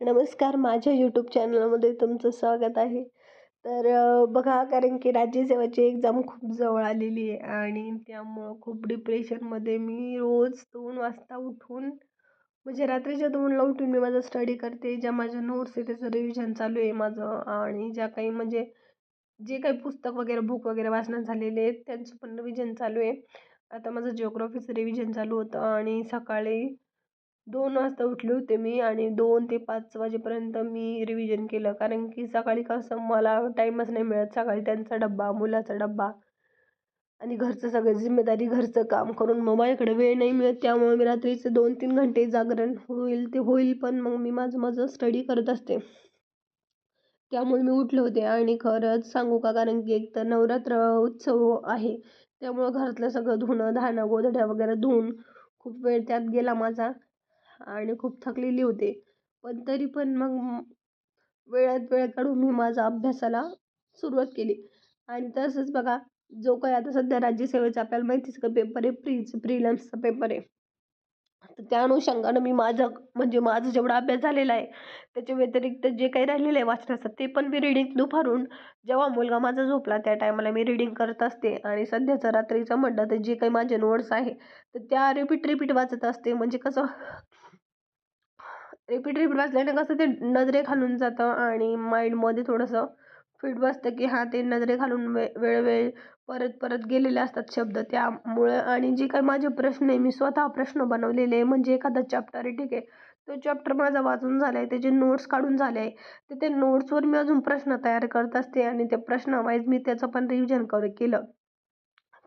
नमस्कार माझ्या यूट्यूब चॅनलमध्ये तुमचं स्वागत आहे. तर बघा कारण की राज्यसेवाची एक्झाम खूप जवळ आलेली आहे आणि त्यामुळं खूप डिप्रेशनमध्ये मी रोज दोन वाजता उठून म्हणजे रात्रीच्या दोनला उठून मी माझा स्टडी करते. ज्या माझ्या नोट्स आहे त्याचं रिव्हिजन चालू आहे माझं आणि ज्या काही म्हणजे जे काही पुस्तक वगैरे बुक वगैरे वाचण्यात झालेले आहेत त्यांचं पण रिव्हिजन चालू आहे. आता माझं जिओग्राफीचं रिव्हिजन चालू होतं आणि सकाळी दोन वाजता उठले होते मी आणि दोन ते पाच वाजेपर्यंत मी रिव्हिजन केलं. कारण की सकाळी कसं मला टाईमच नाही मिळत. सकाळी त्यांचा डब्बा मुलाचा डब्बा आणि घरचं सगळं जिम्मेदारी घरचं काम करून. मग माझ्याकडे वेळ नाही मिळत. त्यामुळे मी रात्रीचे दोन तीन घंटे जागरण होईल ते होईल पण मग मी माझं माझं स्टडी करत असते. त्यामुळे मी उठले होते. आणि खरंच सांगू का? कारण की एक तर नवरात्र उत्सव आहे. त्यामुळं घरातलं सगळं धुणं धाणं गोधड्या वगैरे धुवून खूप वेळ त्यात गेला माझा. आणि खूप थकलेली होते. पण तरी पण मग वेळात वेळ काढून मी माझा अभ्यासाला सुरुवात केली. आणि तसंच बघा जो काही आता सध्या राज्यसेवेचा आपल्याला माहितीच का पेपर आहे प्रीच प्रिलम्सचा पेपर आहे. तर त्या अनुषंगानं मी माझं म्हणजे माझं जेवढा अभ्यास झालेला आहे त्याच्या व्यतिरिक्त जे काही राहिलेलं आहे वाचण्याचं ते पण मी रिडिंग दुपारून जेव्हा मुलगा माझा झोपला त्या टायमाला मी रिडिंग करत असते. आणि सध्याचं रात्रीचं म्हटलं तर जे काही माझे नोट्स आहे तर त्या रिपीट रिपीट वाचत असते. म्हणजे कसं रिपीट रिपीट वाचल्याने कसं ते नजरे घालून जातं आणि माइंडमध्ये थोडंसं फिट बसतं की हां ते नजरे घालून वे वेळोवेळ परत परत गेलेले असतात शब्द. त्यामुळं आणि जे काही माझे प्रश्न आहे मी स्वतः प्रश्न बनवलेले आहे. म्हणजे एखादा चॅप्टर आहे ठीक आहे. तो चॅप्टर माझा वाचून झाला आहे त्याचे नोट्स काढून झाले आहे तर ते नोट्सवर मी अजून प्रश्न तयार करत असते आणि त्या प्रश्नावाईज मी त्याचं पण रिव्हिजन कर केलं.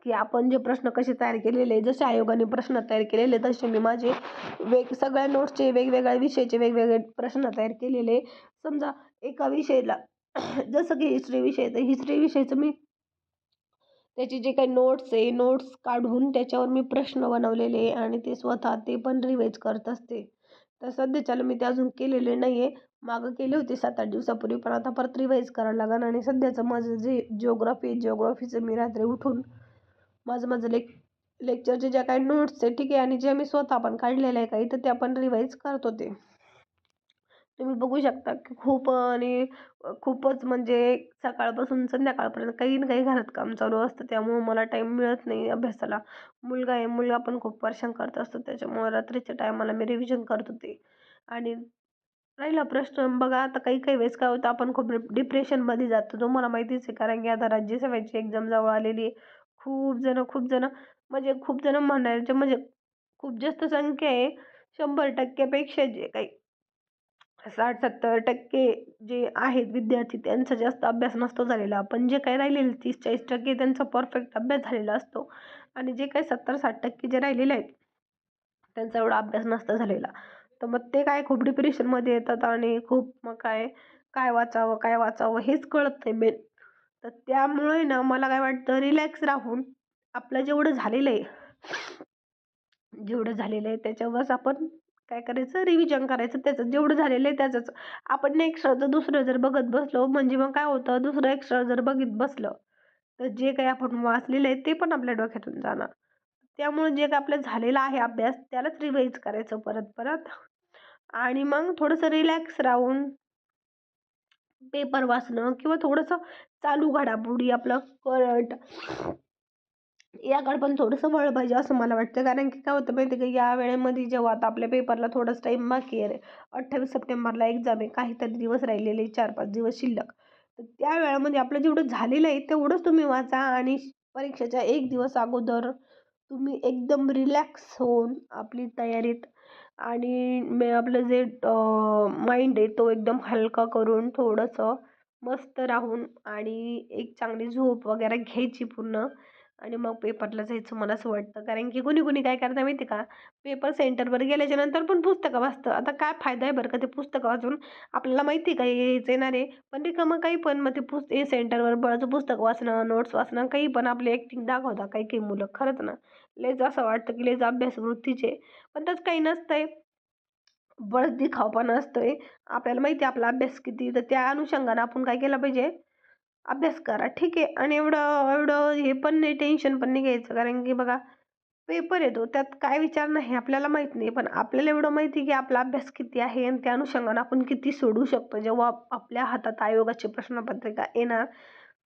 की आपण जे प्रश्न कसे तयार केलेले जसे आयोगाने प्रश्न तयार केलेले तसे मी माझे वेग सगळ्या नोट्सचे वेगवेगळ्या विषयाचे वेगवेगळे प्रश्न तयार केलेले समजा एका विषयाला जसं की हिस्ट्री विषय तर हिस्ट्री विषयाचं मी त्याचे जे काही नोट्स आहे नोट्स काढून त्याच्यावर मी प्रश्न बनवलेले आणि ते स्वतः ते पण रिवाईज करत असते. तर सध्याच्याला मी ते अजून केलेले नाही आहे मागं केले होते सात आठ दिवसापूर्वी पण आता परत रिवाईज करावं लागेल आणि सध्याचं माझं जे जिओग्राफी जिओग्राफीचं मी रात्री उठून माझं माझं लेक लेक्चरचे ज्या काही नोट्स आहे ठीक आहे आणि जे मी स्वतः पण काढलेलं आहे काही तर ते आपण रिवाईज करत होते. तुम्ही बघू शकता की खूप आणि खूपच म्हणजे सकाळपासून संध्याकाळपर्यंत काही ना काही घरात काम चालू असतं. त्यामुळं मला टाईम मिळत नाही अभ्यासाला. मुलगा आहे मुलगा पण खूप वर्षां करत असतो. त्याच्यामुळं रात्रीच्या टायमाला मी रिव्हिजन करत होते. आणि राहिला प्रश्न बघा आता काही काही वेळेस काय होतं आपण खूप डिप्रेशनमध्ये जातो. तुम्हाला माहितीच आहे कारण की आता राज्यसेवेची एक्झाम जवळ आलेली आहे. खूप जणं खूप जणं म्हणजे खूप जणं म्हणायचे म्हणजे खूप जास्त संख्या आहे शंभर टक्क्यापेक्षा जे काही साठ सत्तर टक्के जे आहेत विद्यार्थी त्यांचा जास्त अभ्यास नसतो झालेला. पण जे काही राहिलेले तीस चाळीस टक्के त्यांचा परफेक्ट अभ्यास झालेला असतो. आणि जे काही सत्तर साठ टक्के जे राहिलेले आहेत त्यांचा एवढा अभ्यास नसतो झालेला. तर मग ते काय खूप डिप्रेशनमध्ये येतात आणि खूप मग काय काय वाचावं काय वाचावं हेच कळत नाही मेन तर त्यामुळे ना मला काय वाटतं रिलॅक्स राहून आपलं जेवढं झालेलं आहे जेवढं झालेलं आहे त्याच्यावरच आपण काय करायचं? रिव्हिजन करायचं. त्याचं जेवढं झालेलं आहे त्याचंच. आपण एक्स्ट्रा जर दुसरं जर बघत बसलो म्हणजे मग काय होतं? दुसरं एक्स्ट्रा जर बघित बसलं तर जे काही आपण वाचलेलं आहे ते पण आपल्या डोक्यातून जाणार. त्यामुळे जे काही आपलं झालेलं आहे अभ्यास त्यालाच रिवाईज करायचं परत परत. आणि मग थोडंसं रिलॅक्स राहून पेपर वाचणं किंवा थोडंसं चालू घडामोडी आपलं करंट याकडे पण थोडंसं वळलं पाहिजे असं मला वाटतं. कारण की काय होतं माहिती आहे का या वेळेमध्ये जेव्हा आता आपल्या पेपरला थोडंसं टाईम बाकी आहे अठ्ठावीस सप्टेंबरला एक्झाम आहे काहीतरी दिवस राहिलेले चार पाच दिवस शिल्लक. तर त्या वेळामध्ये आपलं जेवढं झालेलं आहे तेवढंच तुम्ही वाचा आणि परीक्षेच्या एक दिवस अगोदर तुम्ही एकदम रिलॅक्स होऊन आपली तयारीत आणि मे आपलं जे माइंड आहे तो एकदम हलका करून थोडंसं मस्त राहून आणि एक चांगली झोप वगैरे घ्यायची पूर्ण. आणि मग पेपरला जायचं मला असं वाटतं. कारण की कुणी कुणी काय करतं माहिती का? पेपर सेंटरवर गेल्याच्यानंतर पण पुस्तकं वाचतं. आता काय फायदा आहे बरं का ते पुस्तकं वाचून? आपल्याला माहिती आहे का यायचं येणार आहे? पण रिकामं काही पण मग ते पुस्त हे सेंटरवर बळाचं पुस्तक वाचणं नोट्स वाचणं काही पण आपली ॲक्टिंग दाखवता काही काही मुलं. खरंच ना. लेच असं वाटतं की लेच अभ्यास वृत्तीचे पण तसं काही नसतं आहे बळच दिखावपणा असतोय. आपल्याला माहिती आहे आपला अभ्यास किती तर त्या अनुषंगानं आपण काय केलं पाहिजे? अभ्यास करा ठीक आहे. आणि एवढं एवढं हे पण नाही टेन्शन पण नाही घ्यायचं. कारण की बघा पेपर येतो त्यात काय विचार नाही आपल्याला माहीत नाही. पण आपल्याला एवढं माहिती की आपला अभ्यास किती आहे आणि त्या अनुषंगानं आपण किती सोडू शकतो. जेव्हा आपल्या हातात आयोगाची प्रश्नपत्रिका येणार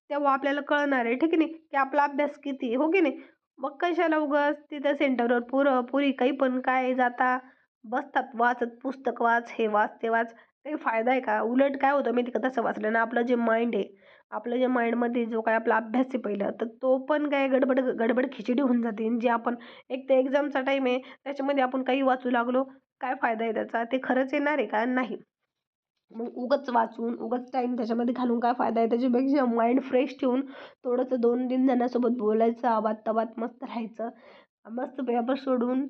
तेव्हा आपल्याला कळणार आहे ठीक आहे नाही की आपला अभ्यास किती हो की नाही? मग कशाला उगाच तिथं सेंटरवर पुरं पुरी काही पण काय जाता बसतात वाचत पुस्तक वाच हे वाच ते वाच. काही फायदा आहे का? उलट काय होतं मी तिकडं तसं वाचलं ना आपलं जे माइंड आहे आपलं जे माइंडमध्ये जो काय आपला अभ्यास आहे पहिला तर तो पण काय गडबड गडबड खिचडी होऊन जाते. जे आपण एक तर एक्झामचा टाईम आहे त्याच्यामध्ये आपण काही वाचू लागलो काय फायदा आहे त्याचा? ते खरंच येणार आहे का? नाही. मग उगाच वाचून उगाच टाईम त्याच्यामध्ये घालून काय फायदा आहे? त्याच्यापेक्षा माइंड फ्रेश ठेवून थोडंसं दोन तीन जणांसोबत बोलायचं आवाज तवात मस्त राहायचं. मस्त पेपर सोडून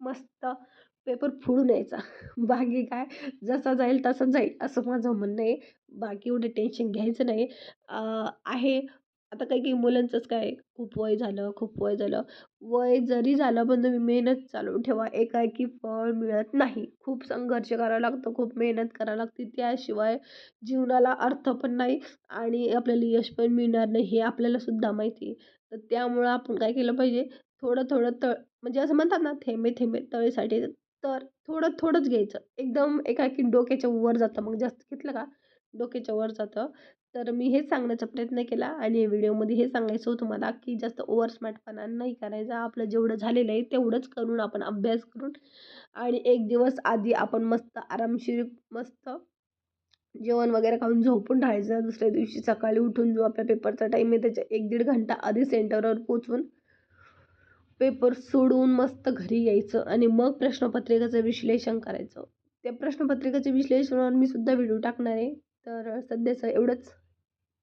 मस्त पेपर फोडून यायचा. बाकी काय? जसा जाईल तसं जाईल असं माझं म्हणणं आहे. बाकी एवढं टेन्शन घ्यायचं नाही. आहे. आता काही काही मुलांचंच काय? खूप वय झालं खूप वय झालं. वय जरी झालं पण तुम्ही मेहनत चालू ठेवा. एकाएकी फळ मिळत नाही. खूप संघर्ष करावा लागतो खूप मेहनत करावी लागते. त्याशिवाय जीवनाला अर्थ पण नाही आणि आपल्याला यश पण मिळणार नाही हे आपल्याला सुद्धा माहिती आहे. तर त्यामुळं आपण काय केलं पाहिजे? थोडं थोडं तळ म्हणजे असं म्हणतात ना थेंबे थेंबे तळेसाठी तर थोडं थोडंच घ्यायचं. एकदम एकाएकी डोक्याच्या वर जातं. मग जास्त घेतलं का? डोक्याच्या वर जातं. तर मी हेच सांगण्याचा प्रयत्न केला आणि व्हिडिओमध्ये हे सांगायचं होतं मला की जास्त ओव्हर स्मार्टपणा नाही करायचा. आपलं जेवढं झालेलं आहे तेवढंच करून आपण अभ्यास करून आणि एक दिवस आधी आपण मस्त आरामशीर मस्त जेवण वगैरे खाऊन झोपून राहायचं. दुसऱ्या दिवशी सकाळी उठून जो आपल्या पेपरचा टाईम आहे त्याच्या एक दीड घंटा आधी सेंटरवर पोचून पेपर सोडून मस्त घरी यायचं आणि मग प्रश्नपत्रिकेचं विश्लेषण करायचं. त्या प्रश्नपत्रिकेच्या विश्लेषणावर मी सुद्धा व्हिडिओ टाकणार आहे. तर सध्याचं एवढंच.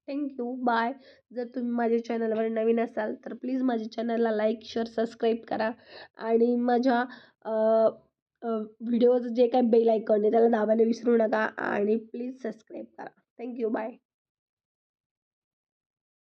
थँक्यू बाय जर तुम्ही माझ्या चॅनलवर नवीन असाल तर प्लीज माझ्या चॅनलला लाईक शेअर सबस्क्राईब करा. आणि माझ्या व्हिडिओचं जे काय बेल आयकॉन आहे त्याला दाबायला विसरू नका. आणि प्लीज सबस्क्राईब करा. Thank you bye